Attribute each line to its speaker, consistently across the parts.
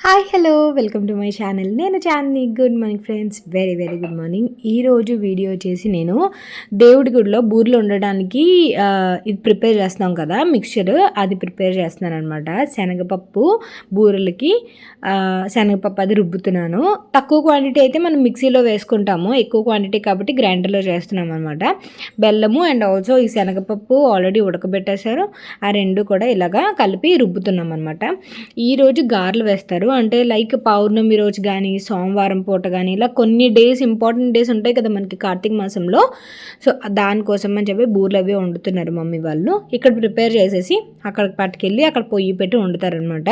Speaker 1: Hi hello welcome to my channel నేను Chandini good morning friends very very good morning ఈరోజు video వచ్చేసి నేను దేవుడి గుడిలో బూరెలు ఉండడానికి ఇది ప్రిపేర్ చేస్తున్నాం కదా మిక్చర్ అది ప్రిపేర్ చేస్తున్నాను అనమాట శనగపప్పు బూరెలకి శనగపప్పు అది రుబ్బుతున్నాను. తక్కువ క్వాంటిటీ అయితే మనం మిక్సీలో వేసుకుంటాము. ఎక్కువ క్వాంటిటీ కాబట్టి గ్రైండర్లో చేస్తున్నాం అనమాట బెల్లము అండ్ ఆల్సో ఈ శనగపప్పు ఆల్రెడీ ఉడకబెట్టేశారు. ఆ రెండు కూడా ఇలాగా కలిపి రుబ్బుతున్నాం అనమాట ఈరోజు గారెలు వేస్తారు. అంటే లైక్ పౌర్ణమి రోజు కానీ సోమవారం పూట కానీ ఇలా కొన్ని డేస్ ఇంపార్టెంట్ డేస్ ఉంటాయి కదా మనకి కార్తీక మాసంలో. సో దానికోసం అని చెప్పి బూర్లు అవి వండుతున్నారు మమ్మీ వాళ్ళు. ఇక్కడ ప్రిపేర్ చేసేసి అక్కడికి పట్టుకెళ్ళి అక్కడ పొయ్యి పెట్టి వండుతారనమాట.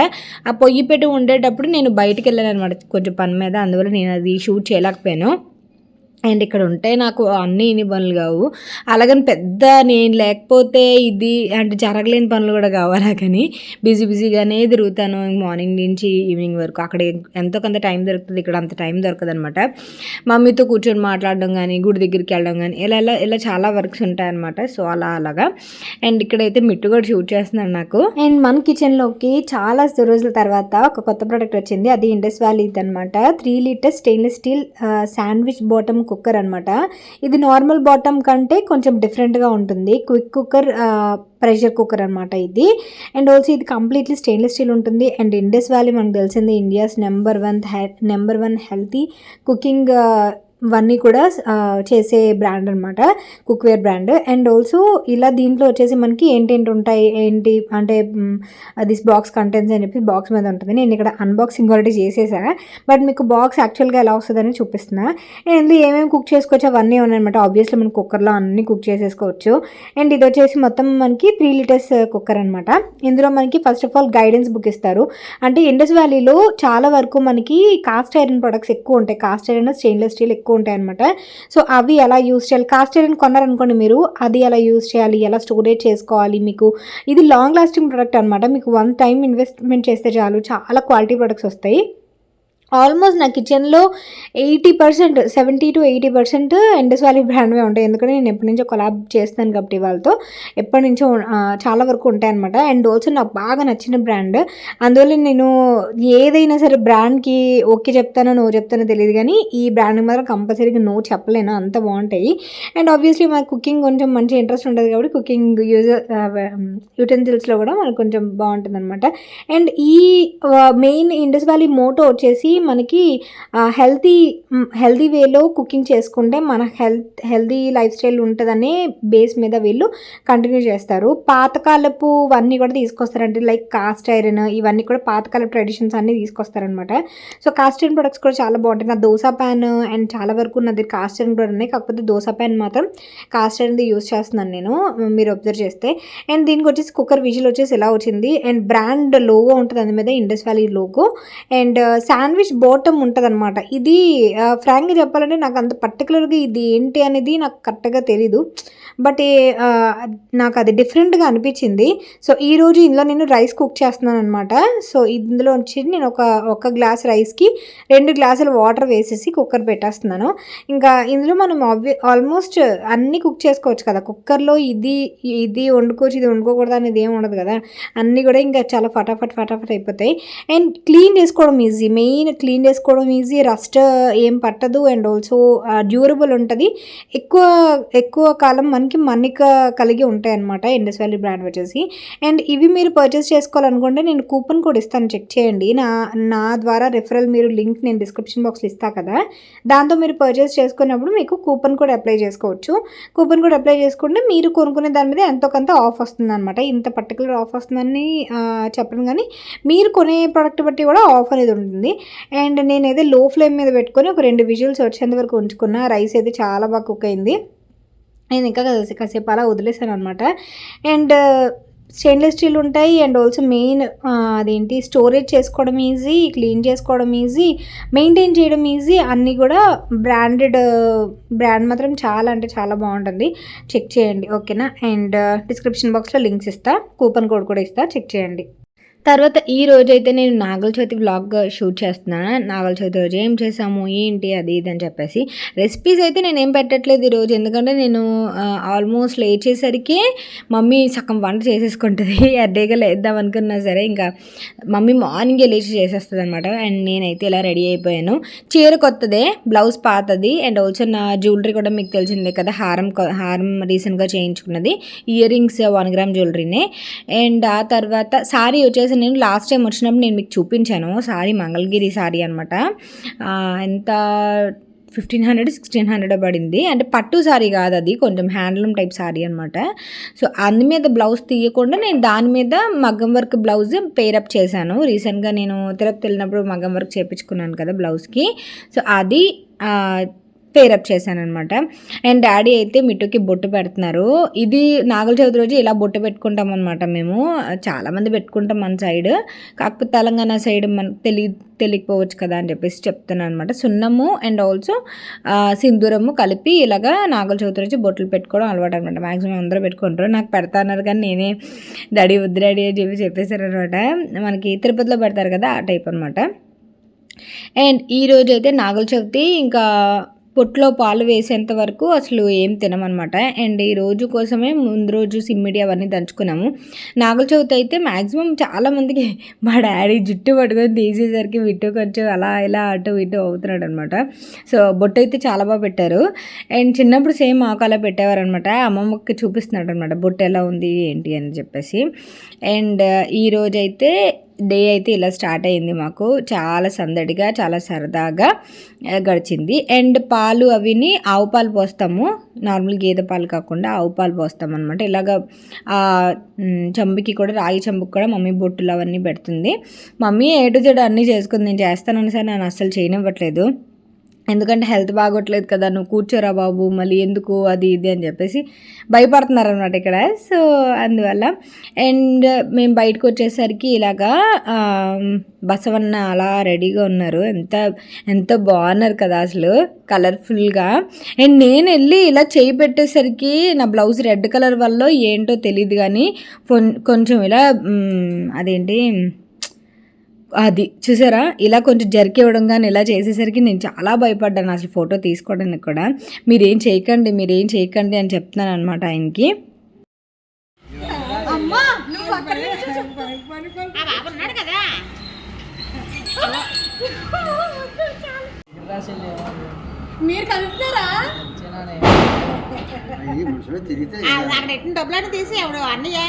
Speaker 1: ఆ పొయ్యి పెట్టి వండేటప్పుడు నేను బయటకు వెళ్ళాను అనమాట కొంచెం పని మీద. అందువల్ల నేను అది షూట్ చేయలేకపోయాను. అండ్ ఇక్కడ ఉంటే నాకు అన్నీ ఇన్ని పనులు కావు. అలాగని పెద్ద నేను లేకపోతే ఇది అంటే జరగలేని పనులు కూడా కావాలా కానీ బిజీ బిజీగానే తిరుగుతాను మార్నింగ్ నుంచి ఈవినింగ్ వరకు. అక్కడ ఎంతో కొంత టైం దొరుకుతుంది ఇక్కడ అంత టైం దొరకదు అనమాట మమ్మీతో కూర్చొని మాట్లాడడం కానీ గుడి దగ్గరికి వెళ్ళడం కానీ ఇలా ఇలా ఇలా చాలా వర్క్స్ ఉంటాయన్నమాట సో అలా అలాగా. అండ్ ఇక్కడైతే మిట్టు కూడా షూట్ చేస్తున్నాను నాకు. అండ్ మన కిచెన్లోకి చాలా రోజుల తర్వాత ఒక కొత్త ప్రోడక్ట్ వచ్చింది. అది ఇండస్ వ్యాలీ అనమాట three litres stainless steel sandwich bottom cooker అనమాట ఇది నార్మల్ బాటమ్ కంటే కొంచెం డిఫరెంట్గా ఉంటుంది. క్విక్ కుక్కర్ ప్రెషర్ కుక్కర్ అనమాట ఇది. అండ్ ఆల్సో ఇది కంప్లీట్లీ స్టెయిన్లెస్ స్టీల్ ఉంటుంది. అండ్ ఇండస్ వ్యాలీ మనకు తెలిసింది India's number one number one healthy cooking ఇవన్నీ కూడా చేసే బ్రాండ్ అనమాట కుక్వేర్ బ్రాండ్ అండ్ ఆల్సో ఇలా దీంట్లో వచ్చేసి మనకి ఏంటేంటి ఉంటాయి ఏంటి అంటే దిస్ బాక్స్ కంటెంట్స్ అని చెప్పి బాక్స్ మీద ఉంటుంది. నేను ఇక్కడ అన్బాక్సింగ్ ఆల్రెడీ చేసేసా. బట్ మీకు బాక్స్ యాక్చువల్గా ఎలా వస్తుందని చూపిస్తున్నా. అండ్ ఇందులో ఏమేమి కుక్ చేసుకోవచ్చు అవన్నీ ఉన్నాయన్నమాట ఆబ్వియస్లీ మనం కుక్కర్లో అన్ని కుక్ చేసేసుకోవచ్చు. అండ్ ఇది వచ్చేసి మొత్తం మనకి త్రీ లీటర్స్ కుక్కర్ అనమాట ఇందులో మనకి first of all guidance book ఇస్తారు. అంటే ఇండస్ వ్యాలీలో చాలా వరకు మనకి కాస్ట్ ఐరన్ ప్రొడక్ట్స్ ఎక్కువ ఉంటాయి. కాస్ట్ ఐరన్ స్టెయిన్లెస్ స్టీల్ ఎక్కువ ఉంటాయి అనమాట సో అవి ఎలా యూస్ చేయాలి? కాస్ట్ ఐరన్ కొన్నారనుకోండి మీరు అది ఎలా యూస్ చేయాలి? ఎలా స్టోరేజ్ చేసుకోవాలి మీకు? ఇది లాంగ్ లాస్టింగ్ ప్రొడక్ట్ అనమాట మీకు వన్ టైం ఇన్వెస్ట్మెంట్ చేస్తే చాలు చాలా క్వాలిటీ ప్రొడక్ట్స్ వస్తాయి. ఆల్మోస్ట్ నా కిచెన్లో eighty percent seventy to eighty percent Indus Valley బ్రాండ్వే ఉంటాయి. ఎందుకంటే నేను ఎప్పటి నుంచో కొలాబ్ చేస్తాను కాబట్టి వాళ్ళతో ఎప్పటి నుంచో చాలా వరకు ఉంటాయి అనమాట అండ్ ఆల్సో నాకు బాగా నచ్చిన బ్రాండ్. అందువల్ల నేను ఏదైనా సరే బ్రాండ్కి ఓకే చెప్తానో నో చెప్తానో తెలియదు కానీ ఈ బ్రాండ్ మాత్రం కంపల్సరీగా నో చెప్పలేను. అంత బాగుంటాయి. అండ్ ఆబ్వియస్లీ మనకు కుకింగ్ కొంచెం మంచి ఇంట్రెస్ట్ ఉంటుంది కాబట్టి కుకింగ్ యూజ్ యూటెన్సిల్స్లో కూడా మనకు కొంచెం బాగుంటుంది అనమాట అండ్ ఈ మెయిన్ ఇండస్ వ్యాలీ మోటో వచ్చేసి మనకి హెల్తీ హెల్తీ వేలో కుకింగ్ చేసుకుంటే మన హెల్త్ హెల్దీ లైఫ్ స్టైల్ ఉంటుందనే బేస్ మీద వీళ్ళు కంటిన్యూ చేస్తారు. పాతకాలపు అన్నీ కూడా తీసుకొస్తారంటే లైక్ కాస్ట్ ఐరన్ ఇవన్నీ కూడా పాతకాలపు ట్రెడిషన్స్ అన్నీ తీసుకొస్తారనమాట సో కాస్ట్ ఐరన్ ప్రొడక్ట్స్ కూడా చాలా బాగుంటాయి. నా దోశ ప్యాన్ అండ్ చాలా వరకు నా దగ్గర కాస్ట్ ఐరన్ కూడా ఉన్నాయి. కాకపోతే దోశ ప్యాన్ మాత్రం కాస్ట్ ఐరన్ది యూస్ చేస్తున్నాను నేను మీరు అబ్జర్వ్ చేస్తే. అండ్ దీనికి వచ్చేసి కుక్కర్ విజిల్ వచ్చేసి ఎలా వచ్చింది? అండ్ బ్రాండ్ లోగో ఉంటుంది. దాని మీద Indus Valley logo and sandwich bottom ఉంటుంది అనమాట ఇది ఫ్రాంక్గా చెప్పాలంటే నాకు అంత పర్టికులర్గా ఇది ఏంటి అనేది నాకు కరెక్ట్గా తెలీదు. బట్ నాకు అది డిఫరెంట్గా అనిపించింది. సో ఈరోజు ఇందులో నేను రైస్ కుక్ చేస్తున్నాను అనమాట సో ఇందులో వచ్చి నేను ఒక ఒక గ్లాస్ రైస్కి రెండు గ్లాసులు వాటర్ వేసేసి కుక్కర్ పెట్టేస్తున్నాను. ఇంకా ఇందులో మనం ఆల్మోస్ట్ అన్నీ కుక్ చేసుకోవచ్చు కదా. కుక్కర్లో ఇది ఇది వండుకోవచ్చు ఇది వండుకోకూడదు అనేది ఏమి ఉండదు కదా. అన్నీ కూడా ఇంకా చాలా ఫటాఫట్ ఫటాఫట్ అయిపోతాయి. అండ్ క్లీన్ చేసుకోవడం ఈజీ. మెయిన్ క్లీన్ చేసుకోవడం ఈజీ. రస్ట్ ఏం పట్టదు. అండ్ ఆల్సో డ్యూరబుల్ ఉంటుంది. ఎక్కువ ఎక్కువ కాలం మనకి మన్నిక కలిగి ఉంటాయి అనమాట ఇండస్ వ్యాలీ బ్రాండ్ వచ్చేసి. అండ్ ఇవి మీరు పర్చేస్ చేసుకోవాలనుకుంటే నేను కూపన్ కోడ్ ఇస్తాను చెక్ చేయండి. నా నా ద్వారా రెఫరల్ మీరు లింక్ నేను డిస్క్రిప్షన్ బాక్స్లో ఇస్తా కదా. దాంతో మీరు పర్చేస్ చేసుకున్నప్పుడు మీకు కూపన్ కోడ్ అప్లై చేసుకోవచ్చు. కూపన్ కోడ్ అప్లై చేసుకుంటే మీరు కొనుక్కునే దాని మీద ఎంతో కొంత ఆఫ్ వస్తుందన్నమాట. ఇంత పర్టికులర్ ఆఫ్ వస్తుందని చెప్పడం చెప్పను కానీ మీరు కొనే ప్రోడక్ట్ బట్టి కూడా ఆఫ్ అనేది ఉంటుంది. అండ్ నేనైతే లో ఫ్లేమ్ మీద పెట్టుకొని ఒక రెండు విజువల్స్ వచ్చేంత వరకు ఉంచుకున్న రైస్ అయితే చాలా బాగా కుక్ అయింది. నేను ఇంకా కాసేపు అలా వదిలేసాను అనమాట అండ్ uh, స్టెయిన్లెస్ స్టీల్ ఉంటాయి. అండ్ ఆల్సో మెయిన్ uh, అదేంటి స్టోరేజ్ చేసుకోవడం ఈజీ క్లీన్ చేసుకోవడం ఈజీ మెయింటైన్ చేయడం ఈజీ అన్నీ కూడా బ్రాండెడ్ బ్రాండ్ uh, మాత్రం చాలా అంటే చాలా బాగుంటుంది. చెక్ చేయండి ఓకేనా అండ్ డిస్క్రిప్షన్ బాక్స్లో లింక్స్ ఇస్తా. కూపన్ కోడ్ కూడా ఇస్తా. చెక్ చేయండి. తర్వాత ఈ రోజు అయితే నేను నాగల చవితి వ్లాగ్ షూట్ చేస్తున్నాను నాగల చవితి రోజు ఏం చేసాము? ఏంటి? అది ఇది అని చెప్పేసి. రెసిపీస్ అయితే నేను ఏం పెట్టట్లేదు ఈరోజు ఎందుకంటే నేను ఆల్మోస్ట్ లేచేసరికి మమ్మీ సగం వంట చేసేసుకుంటుంది. అడ్డేగా లేద్దాం అనుకున్నా సరే ఇంకా మమ్మీ మార్నింగే లేచి చేసేస్తుంది అనమాట అండ్ నేనైతే ఇలా రెడీ అయిపోయాను. చీర కొత్తదే బ్లౌజ్ పాతది. అండ్ ఆల్సో నా జ్యువెలరీ కూడా మీకు తెలిసిందే కదా హారం హారం రీసెంట్గా చేయించుకున్నది. ఇయర్ రింగ్స్ వన్ గ్రామ్ జ్యువెలరీనే అండ్ ఆ తర్వాత సారీ వచ్చేసి నేను లాస్ట్ టైం వచ్చినప్పుడు నేను మీకు చూపించాను. సారీ మంగళగిరి సారీ అనమాట ఎంత? ఫిఫ్టీన్ హండ్రెడ్ సిక్స్టీన్ హండ్రెడ్ పడింది. అంటే పట్టు సారీ కాదు అది కొంచెం హ్యాండ్లూమ్ టైప్ సారీ అనమాట సో అందు మీద బ్లౌజ్ తీయకుండా నేను దాని మీద మగ్గం వర్క్ బ్లౌజ్ పేరప్ చేశాను. రీసెంట్గా నేను తిరుపతి వెళ్ళినప్పుడు మగ్గం వర్క్ చేయించుకున్నాను కదా బ్లౌజ్కి సో అది పేరప్ చేశాను అనమాట అండ్ డాడీ అయితే మిట్టుకి బొట్టు పెడుతున్నారు. ఇది నాగుల చవితి రోజు ఇలా బొట్టు పెట్టుకుంటాం అనమాట మేము చాలామంది పెట్టుకుంటాం మన సైడ్. కాకపోతే తెలంగాణ సైడ్ మన తెలి తెలియకపోవచ్చు కదా అని చెప్పేసి చెప్తున్నాను అనమాట సున్నము అండ్ ఆల్సో సింధూరము కలిపి ఇలాగా నాగుల చవితి రోజు బొట్లు పెట్టుకోవడం అలవాటు అనమాట మ్యాక్సిమం అందరూ పెట్టుకుంటారు. నాకు పెడతాన్నారు కానీ నేనే డాడీ వద్దు డాడీ అని చెప్పి చెప్పేశారు అనమాట మనకి తిరుపతిలో పెడతారు కదా ఆ టైప్ అనమాట అండ్ ఈ అయితే నాగుల చవితి ఇంకా పొట్లో పాలు వేసేంత వరకు అసలు ఏం తినమనమాట అండ్ ఈ రోజు కోసమే ముందు రోజు సిమ్మిడి అవన్నీ దంచుకున్నాము. నాగుల చవితి అయితే మ్యాక్సిమం చాలామందికి మా డాడీ జుట్టు పట్టుకొని తీసేసరికి విట్టు కొంచెం అలా ఇలా అటు ఇటు అవుతున్నాడు అనమాట సో బొట్టు అయితే చాలా బాగా పెట్టారు. అండ్ చిన్నప్పుడు సేమ్ మాకు అలా పెట్టేవారనమాట అమ్మమ్మకి చూపిస్తున్నాడు అనమాట బొట్టు ఎలా ఉంది ఏంటి అని చెప్పేసి. అండ్ ఈరోజైతే డే అయితే ఇలా స్టార్ట్ అయింది మాకు. చాలా సందడిగా చాలా సరదాగా గడిచింది. అండ్ పాలు అవిని ఆవు పాలు పోస్తాము. నార్మల్ గేదె పాలు కాకుండా ఆవు పాలు పోస్తాం అనమాట ఇలాగ ఆ చెంబుకి కూడా రాగి చంబుకి కూడా మమ్మీ బొట్టులు అవన్నీ పెడుతుంది. మమ్మీ ఏ టు జెడ్ అన్నీ చేసుకుంది నేను చేస్తానని సరే నేను అస్సలు చేయనివ్వట్లేదు. ఎందుకంటే హెల్త్ బాగోట్లేదు కదా నువ్వు కూర్చోరా బాబు మళ్ళీ ఎందుకు అది ఇది అని చెప్పేసి భయపడుతున్నారు అనమాట ఇక్కడ. సో అందువల్ల అండ్ మేము బయటకు వచ్చేసరికి ఇలాగా బసవన్న అలా రెడీగా ఉన్నారు. ఎంత ఎంత బాగున్నారు కదా అసలు కలర్ఫుల్గా. అండ్ నేను వెళ్ళి ఇలా చేయి పెట్టేసరికి నా బ్లౌజ్ రెడ్ కలర్ వల్ల ఏంటో తెలియదు కానీ కొంచెం ఇలా అదేంటి అది చూసారా? ఇలా కొంచెం జరికి ఇవ్వడం కానీ ఇలా చేసేసరికి నేను చాలా భయపడ్డాను అసలు ఫోటో తీసుకోవడానికి కూడా. మీరేం చేయకండి మీరేం చేయకండి అని చెప్తున్నాను అనమాట ఆయనకి.
Speaker 2: మీరు కలుపుతున్నారా
Speaker 3: ఈ మనుషులు తిరిగితే
Speaker 2: అక్కడ ఎట్టిన డబ్బులను తీసి ఎవడు అన్నయ్య.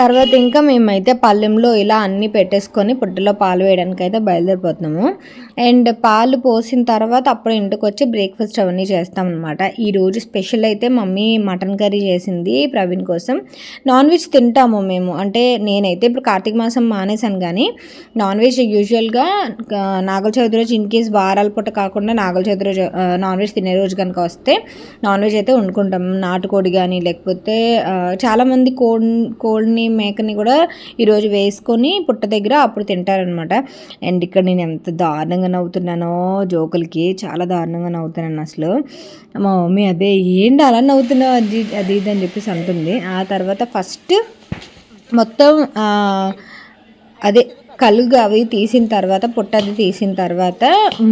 Speaker 1: తర్వాత ఇంకా మేమైతే పళ్ళెంలో ఇలా అన్నీ పెట్టేసుకొని పుట్టలో పాలు వేయడానికి అయితే బయలుదేరిపోతున్నాము. అండ్ పాలు పోసిన తర్వాత అప్పుడు ఇంటికి వచ్చి బ్రేక్ఫాస్ట్ అవన్నీ చేస్తామన్నమాట. ఈరోజు స్పెషల్ అయితే మమ్మీ మటన్ కర్రీ చేసింది ప్రవీణ్ కోసం. నాన్ వెజ్ తింటాము మేము. అంటే నేనైతే ఇప్పుడు కార్తీక మాసం మానేశాను కానీ నాన్ వెజ్ యూజువల్గా నాగల చవితి రోజు ఇన్ కేస్ వారాల పూట కాకుండా నాగల చవితి రోజు నాన్ వెజ్ తినే రోజు కనుక వస్తే నాన్ వెజ్ అయితే వండుకుంటాం. నాటుకోడి కానీ లేకపోతే చాలామంది కోడ్ కోడిని మేకని కూడా ఈరోజు వేసుకొని పుట్ట దగ్గర అప్పుడు తింటారనమాట అండ్ ఇక్కడ నేను ఎంత దారుణంగా నవ్వుతున్నానో జోకులకి చాలా దారుణంగా నవ్వుతున్నాను అసలు. మా మమ్మీ అదే ఏంటి అలా నవ్వుతున్నావు అది అది ఇది అని చెప్పేసి అంటుంది. ఆ తర్వాత ఫస్ట్ మొత్తం అదే కలుగు అవి తీసిన తర్వాత పుట్ట అది తీసిన తర్వాత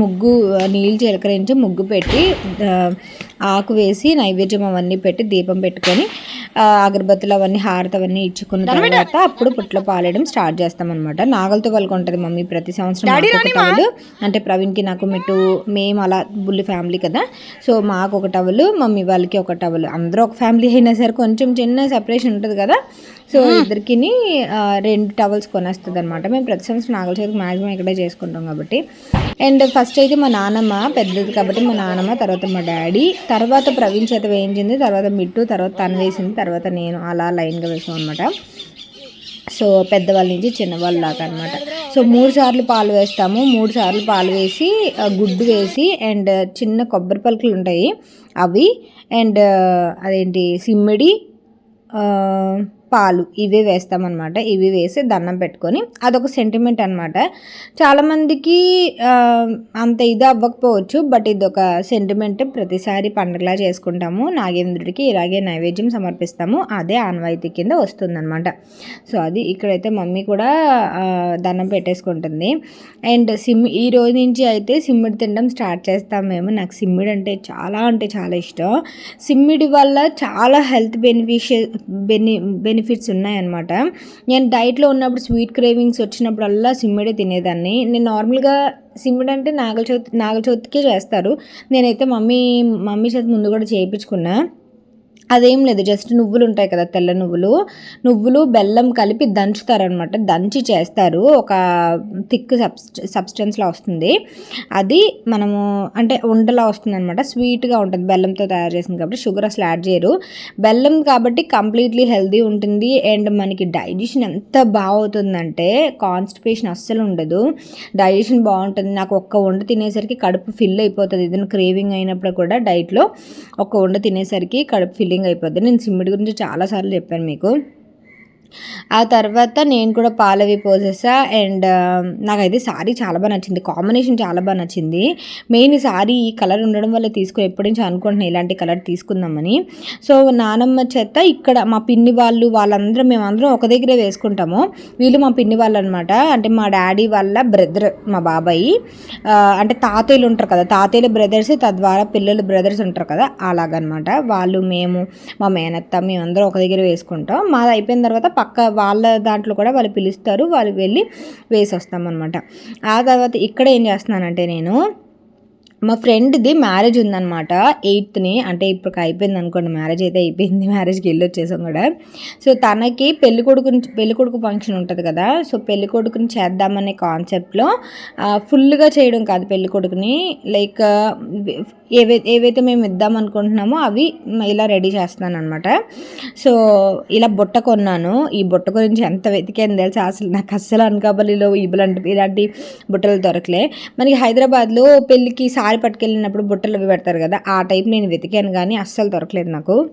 Speaker 1: ముగ్గు నీళ్ళు చిలకరించి ముగ్గు పెట్టి ఆకు వేసి నైవేద్యం అవన్నీ పెట్టి దీపం పెట్టుకొని అగరబత్తులు అవన్నీ హారతి అవన్నీ ఇచ్చుకున్న తర్వాత అప్పుడు పుట్లో పాలేయడం స్టార్ట్ చేస్తాం అనమాట నాగలతో ఉంటుంది మమ్మీ ప్రతి సంవత్సరం ఒక టవలు. అంటే ప్రవీణ్కి నాకు మిట్టు మేము అలా బుల్లి ఫ్యామిలీ కదా. సో మాకు ఒక టవలు మమ్మీ వాళ్ళకి ఒక టవలు. అందరూ ఒక ఫ్యామిలీ అయినా సరే కొంచెం చిన్న సెపరేషన్ ఉంటుంది కదా. సో ఇద్దరికి రెండు టవల్స్ కొనేస్తుంది అనమాట మేము ప్రతి సంవత్సరం నాగల చవితికి మ్యాక్సిమం ఇక్కడే చేసుకుంటాం కాబట్టి. అండ్ ఫస్ట్ అయితే మా నాన్నమ్మ పెద్దది కాబట్టి మా నాన్నమ్మ తర్వాత మా డాడీ తర్వాత ప్రవీణ్ చేత వేయించింది తర్వాత మిట్టు తర్వాత తను వేసింది తర్వాత నేను అలా లైన్గా వేసాం అనమాట సో పెద్దవాళ్ళ నుంచి చిన్నవాళ్ళ దాకా అనమాట సో మూడు సార్లు పాలు వేస్తాము. మూడు సార్లు పాలు వేసి గుడ్డు వేసి అండ్ చిన్న కొబ్బరి పలుకులు ఉంటాయి. అవి అండ్ అదేంటి సిమ్మిడి పాలు ఇవే వేస్తామన్నమాట. ఇవి వేసి దండం పెట్టుకొని అదొక సెంటిమెంట్ అనమాట చాలామందికి అంత ఇది అవ్వకపోవచ్చు బట్ ఇది ఒక సెంటిమెంట్ ప్రతిసారి పండగలా చేసుకుంటాము. నాగేంద్రుడికి ఇలాగే నైవేద్యం సమర్పిస్తాము. అదే ఆనవాయితీ కింద వస్తుందన్నమాట. సో అది ఇక్కడైతే మమ్మీ కూడా దండం పెట్టేసుకుంటుంది. అండ్ సిమ్ ఈ రోజు నుంచి అయితే సిమ్మిడి తినడం స్టార్ట్ చేస్తాం మేము. నాకు సిమ్మిడి అంటే చాలా అంటే చాలా ఇష్టం. సిమ్మిడి వల్ల చాలా హెల్త్ బెనిఫిషియల్ బెని బెనిఫిట్స్ ఉన్నాయన్నమాట. నేను డైట్లో ఉన్నప్పుడు స్వీట్ క్రేవింగ్స్ వచ్చినప్పుడల్లా సిమ్మిడే తినేదాన్ని. నేను నార్మల్గా సిమ్మిడి అంటే నాగల చవితి నాగల చవితికే చేస్తారు. నేనైతే మమ్మీ మమ్మీ చేతి ముందు కూడా చేయించుకున్నా. అదేం లేదు జస్ట్ నువ్వులు ఉంటాయి కదా తెల్ల నువ్వులు. నువ్వులు బెల్లం కలిపి దంచుతారనమాట దంచి చేస్తారు. ఒక థిక్ సబ్స్ సబ్స్టెన్స్లో వస్తుంది. అది మనము అంటే ఉండలా వస్తుంది అనమాట స్వీట్గా ఉంటుంది బెల్లంతో తయారు చేసింది కాబట్టి షుగర్ అసలు యాడ్ చేయరు. బెల్లం కాబట్టి కంప్లీట్లీ హెల్దీ ఉంటుంది. అండ్ మనకి డైజెషన్ ఎంత బాగుతుందంటే కాన్స్టిపేషన్ అస్సలు ఉండదు. డైజెషన్ బాగుంటుంది. నాకు ఒక్క వండ తినేసరికి కడుపు ఫిల్ అయిపోతుంది. ఏదైనా క్రేవింగ్ అయినప్పుడు కూడా డైట్లో ఒక వండ తినేసరికి కడుపు ఫిల్లింగ్ అయిపోద్ది నేను సిమ్మిడి గురించి చాలాసార్లు చెప్పాను మీకు. ఆ తర్వాత నేను కూడా పాలవి పోసేసా. అండ్ నాకైతే సారీ చాలా బాగా నచ్చింది. కాంబినేషన్ చాలా బాగా నచ్చింది. మెయిన్ ఈ సారీ ఈ కలర్ ఉండడం వల్ల తీసుకుని ఎప్పటి నుంచి అనుకుంటున్నాను ఇలాంటి కలర్ తీసుకుందామని. సో నానమ్మ చేత ఇక్కడ మా పిన్ని వాళ్ళు వాళ్ళందరం మేమందరం ఒక దగ్గరే వేసుకుంటాము. వీళ్ళు మా పిన్ని వాళ్ళు అనమాట అంటే మా డాడీ వాళ్ళ బ్రదర్ మా బాబాయి. అంటే తాతయ్యలు ఉంటారు కదా. తాతయ్యల బ్రదర్స్ తద్వారా పిల్లలు బ్రదర్స్ ఉంటారు కదా. అలాగనమాట. వాళ్ళు మేము మా మేనత్త మేమందరం ఒక దగ్గర వేసుకుంటాం. మాది అయిపోయిన తర్వాత పక్క వాళ్ళ దాంట్లో కూడా వాళ్ళు పిలుస్తారు వాళ్ళు వెళ్ళి వేసి వస్తామన్నమాట ఆ తర్వాత ఇక్కడ ఏం చేస్తున్నానంటే నేను మా ఫ్రెండ్ది మ్యారేజ్ ఉందనమాట ఎయిత్ని అంటే ఇప్పుడు అయిపోయింది అనుకోండి మ్యారేజ్ అయితే అయిపోయింది మ్యారేజ్కి వెళ్ళి వచ్చేసాం కూడా. సో తనకి పెళ్ళి కొడుకుని పెళ్ళి కొడుకు ఫంక్షన్ ఉంటుంది కదా సో పెళ్ళి కొడుకుని చేద్దామనే కాన్సెప్ట్లో ఫుల్గా చేయడం కాదు పెళ్ళి కొడుకుని. లైక్ ఏవై ఏవైతే మేము ఇద్దాం అనుకుంటున్నామో అవి ఇలా రెడీ చేస్తున్నాను అనమాట సో ఇలా బుట్ట కొన్నాను. ఈ బుట్ట గురించి ఎంత వెతికాను తెలుసా? అసలు నాకు అస్సలు అనకాపల్లిలో ఇలాంటి ఇలాంటి బుట్టలు దొరకలే. మనకి హైదరాబాద్లో పెళ్ళికి సారీ పట్టుకెళ్ళినప్పుడు బుట్టలు అవి పెడతారు కదా ఆ టైప్ నేను వెతికాను కానీ అస్సలు దొరకలేదు నాకు.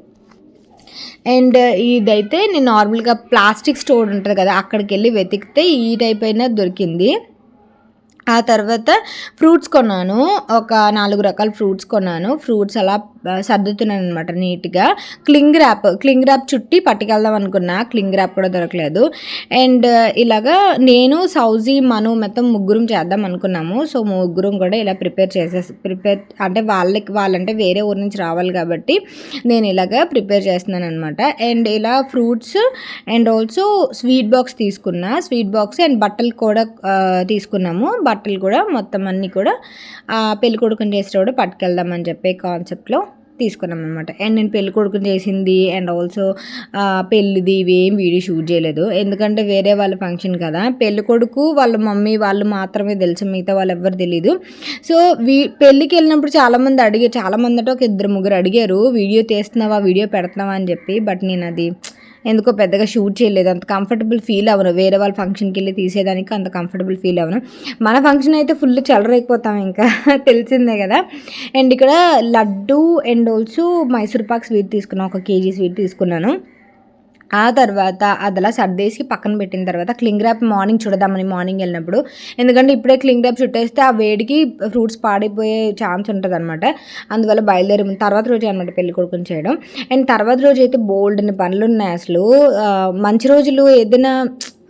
Speaker 1: అండ్ ఇదైతే నేను నార్మల్గా ప్లాస్టిక్ స్టోర్ ఉంటుంది కదా అక్కడికి వెళ్ళి వెతికితే ఈ టైప్ అయినా దొరికింది. ఆ తర్వాత ఫ్రూట్స్ కొన్నాను ఒక నాలుగు రకాల ఫ్రూట్స్ కొన్నాను. ఫ్రూట్స్ అలా సర్దుతున్నాను అనమాట నీట్గా. క్లింగ్ ర్యాప్ క్లింగ్ ర్యాప్ చుట్టి పట్టుకెళ్దాం అనుకున్నా క్లింగ్ ర్యాప్ కూడా దొరకలేదు. అండ్ ఇలాగా నేను సౌజీ మను మొత్తం ముగ్గురం చేద్దాం అనుకున్నాము. సో ముగ్గురం కూడా ఇలా ప్రిపేర్ చేసే ప్రిపేర్ అంటే వాళ్ళకి వాళ్ళంటే వేరే ఊరి నుంచి రావాలి కాబట్టి నేను ఇలాగా ప్రిపేర్ చేస్తున్నాను అనమాట అండ్ ఇలా fruits and also sweet box తీసుకున్నా. స్వీట్ బాక్స్ అండ్ బట్టలు కూడా తీసుకున్నాము. బట్టలు కూడా మొత్తం అన్నీ కూడా పెళ్ళికొడుకుని చేసేటప్పుడు పట్టుకెళ్దామని చెప్పే కాన్సెప్ట్లో తీసుకున్నాం అనమాట అండ్ నేను పెళ్ళి కొడుకుని చేసింది. అండ్ ఆల్సో పెళ్ళిది ఇవి ఏం వీడియో షూట్ చేయలేదు. ఎందుకంటే వేరే వాళ్ళ ఫంక్షన్ కదా. పెళ్ళి కొడుకు వాళ్ళ మమ్మీ వాళ్ళు మాత్రమే తెలుసు. మిగతా వాళ్ళు ఎవ్వరు తెలియదు సో వీ పెళ్ళికి వెళ్ళినప్పుడు చాలామంది అడిగారు చాలామంది అంటే ఒక ఇద్దరు ముగ్గురు అడిగారు వీడియో తీస్తున్నావా? వీడియో పెడుతున్నావా? అని చెప్పి. బట్ నేను అది ఎందుకో పెద్దగా షూట్ చేయలేదు. అంత కంఫర్టబుల్ ఫీల్ అవ్వను. వేరే వాళ్ళ ఫంక్షన్కి వెళ్ళి తీసేదానికి అంత కంఫర్టబుల్ ఫీల్ అవ్వను. మన ఫంక్షన్ అయితే ఫుల్ చెలరైపోతాం ఇంకా. తెలిసిందే కదా. అండ్ ఇక్కడ laddu and also Mysore pak sweet తీసుకున్నాను ఒక కేజీ స్వీట్ తీసుకున్నాను. ఆ తర్వాత అదలా సర్దేసి పక్కన పెట్టిన తర్వాత క్లింగ్ ర్యాప్ మార్నింగ్ చూడదామని మార్నింగ్ వెళ్ళినప్పుడు. ఎందుకంటే ఇప్పుడే క్లింగ్ ర్యాప్ చుట్టేస్తే ఆ వేడికి ఫ్రూట్స్ పాడైపోయే ఛాన్స్ ఉంటుంది అనమాట అందువల్ల బయలుదేరి తర్వాత రోజు అనమాట పెళ్ళి కొడుకుని చేయడం. అండ్ తర్వాత రోజు అయితే బోల్డ్ అని పనులు ఉన్నాయి అసలు మంచి రోజులు ఏదైనా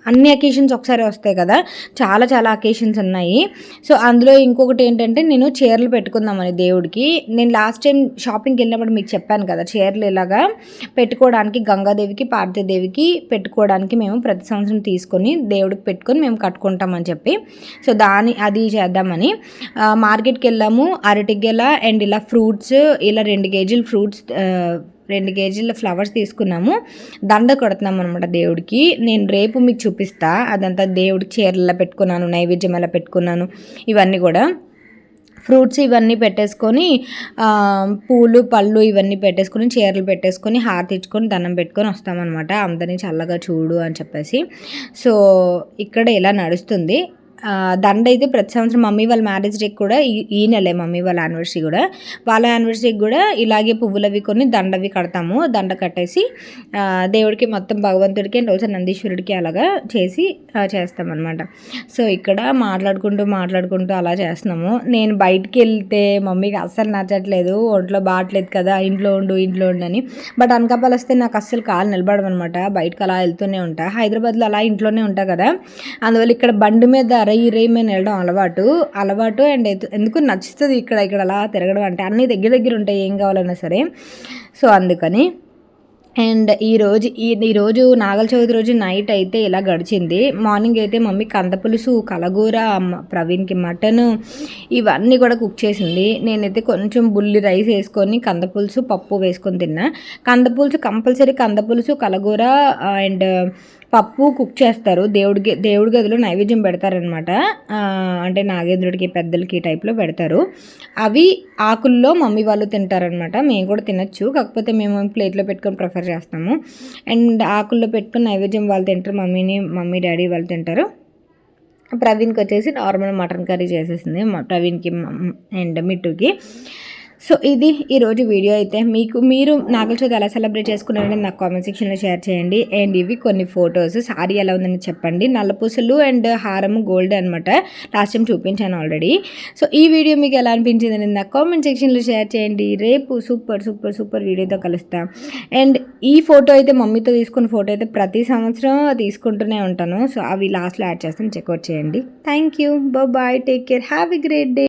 Speaker 1: అన్ని అకేషన్స్ ఒకసారి వస్తాయి కదా. చాలా చాలా అకేషన్స్ ఉన్నాయి. సో అందులో ఇంకొకటి ఏంటంటే నేను చీరలు పెట్టుకుందామని దేవుడికి. నేను లాస్ట్ టైం షాపింగ్కి వెళ్ళినప్పుడు మీకు చెప్పాను కదా చీరలు ఇలాగా పెట్టుకోవడానికి గంగాదేవికి పార్వతీదేవికి పెట్టుకోవడానికి మేము ప్రతి సంవత్సరం తీసుకొని దేవుడికి పెట్టుకొని మేము కట్టుకుంటామని చెప్పి. సో దాని అది చేద్దామని. మార్కెట్కి వెళ్ళాము అరటి గెల అండ్ ఇలా ఫ్రూట్స్ ఇలా రెండు కేజీలు ఫ్రూట్స్ రెండు కేజీల ఫ్లవర్స్ తీసుకున్నాము. దండ కొడుతున్నాం అనమాట దేవుడికి. నేను రేపు మీకు చూపిస్తా. అదంతా దేవుడికి చీరలా పెట్టుకున్నాను నైవేద్యం ఎలా పెట్టుకున్నాను. ఇవన్నీ కూడా ఫ్రూట్స్ ఇవన్నీ పెట్టేసుకొని పూలు పళ్ళు ఇవన్నీ పెట్టేసుకొని చీరలు పెట్టేసుకొని హారతి ఇచ్చుకొని దండం పెట్టుకొని వస్తామన్నమాట. అందరినీ చల్లగా చూడు అని చెప్పేసి. సో ఇక్కడ ఇలా నడుస్తుంది. దండ అయితే ప్రతి సంవత్సరం మమ్మీ వాళ్ళ మ్యారేజ్ డేకి కూడా ఈ నెలే మమ్మీ వాళ్ళ యానివర్సరీ కూడా. వాళ్ళ యానివర్సరీకి కూడా ఇలాగే పువ్వులవి కొన్ని దండవి కడతాము. దండ కట్టేసి దేవుడికి మొత్తం భగవంతుడికి అండ్ ఆల్సో నందీశ్వరుడికి అలాగా చేసి చేస్తామన్నమాట. అనమాట సో ఇక్కడ మాట్లాడుకుంటూ మాట్లాడుకుంటూ అలా చేస్తున్నాము. నేను బయటికి వెళ్తే మమ్మీకి అస్సలు నచ్చట్లేదు. ఒంట్లో బాగట్లేదు కదా ఇంట్లో ఉండు ఇంట్లో ఉండు అని. బట్ అనకాపల్లి వస్తే నాకు అస్సలు కాలు నిలబడమనమాట బయటకు అలా వెళ్తూనే ఉంటా. హైదరాబాద్లో అలా ఇంట్లోనే ఉంటా కదా. అందువల్ల ఇక్కడ బండి మీద రై రై మీద వెళ్ళడం అలవాటు. అలవాటు అండ్ ఎందుకు నచ్చుతుంది ఇక్కడ ఇక్కడ అలా తిరగడం అంటే అన్నీ దగ్గర దగ్గర ఉంటాయి ఏం కావాలన్నా సరే. సో అందుకని అండ్ ఈరోజు ఈ ఈరోజు నాగల చవితి రోజు నైట్ అయితే ఇలా గడిచింది. మార్నింగ్ అయితే మమ్మీ కంద పులుసు కలగూర ప్రవీణ్కి మటన్ ఇవన్నీ కూడా కుక్ చేసింది. నేనైతే కొంచెం బుల్లి రైస్ వేసుకొని కంద పులుసు పప్పు వేసుకొని తిన్నా. కంద పులుసు కంపల్సరీ కంద పులుసు కలగూర అండ్ పప్పు కుక్ చేస్తారు. దేవుడికి దేవుడి గదిలో నైవేద్యం పెడతారనమాట అంటే నాగేంద్రుడికి పెద్దలకి టైప్లో పెడతారు. అవి ఆకుల్లో మమ్మీ వాళ్ళు తింటారనమాట మేము కూడా తినచ్చు. కాకపోతే మేము ప్లేట్లో పెట్టుకొని ప్రిఫర్ చేస్తాము. అండ్ ఆకుల్లో పెట్టుకుని నైవేద్యం వాళ్ళు తింటారు. మమ్మీని మమ్మీ డాడీ వాళ్ళు తింటారు. ప్రవీణ్కి వచ్చేసి నార్మల్ మటన్ కర్రీ చేసేసింది. ప్రవీణ్కి అండ్ మిట్టుకి. సో ఇది ఈరోజు వీడియో అయితే. మీకు మీరు నాగల చవితి ఎలా సెలబ్రేట్ చేసుకున్నారని నాకు కామెంట్ సెక్షన్లో షేర్ చేయండి. అండ్ ఇవి కొన్ని ఫొటోస్. సారీ ఎలా ఉందని చెప్పండి. నల్లపూసలు అండ్ హారం గోల్డ్ అనమాట లాస్ట్ టైం చూపించాను ఆల్రెడీ. సో ఈ వీడియో మీకు ఎలా అనిపించింది అనేది నాకు కామెంట్ సెక్షన్లో షేర్ చేయండి. రేపు సూపర్ సూపర్ సూపర్ వీడియోతో కలుస్తాం. అండ్ ఈ ఫోటో అయితే మమ్మీతో తీసుకున్న ఫోటో అయితే ప్రతి సంవత్సరం తీసుకుంటూనే ఉంటాను. సో అవి లాస్ట్లో యాడ్ చేస్తాను. చెక్అవుట్ చేయండి. Thank you. Bye. Take care. Have a great day.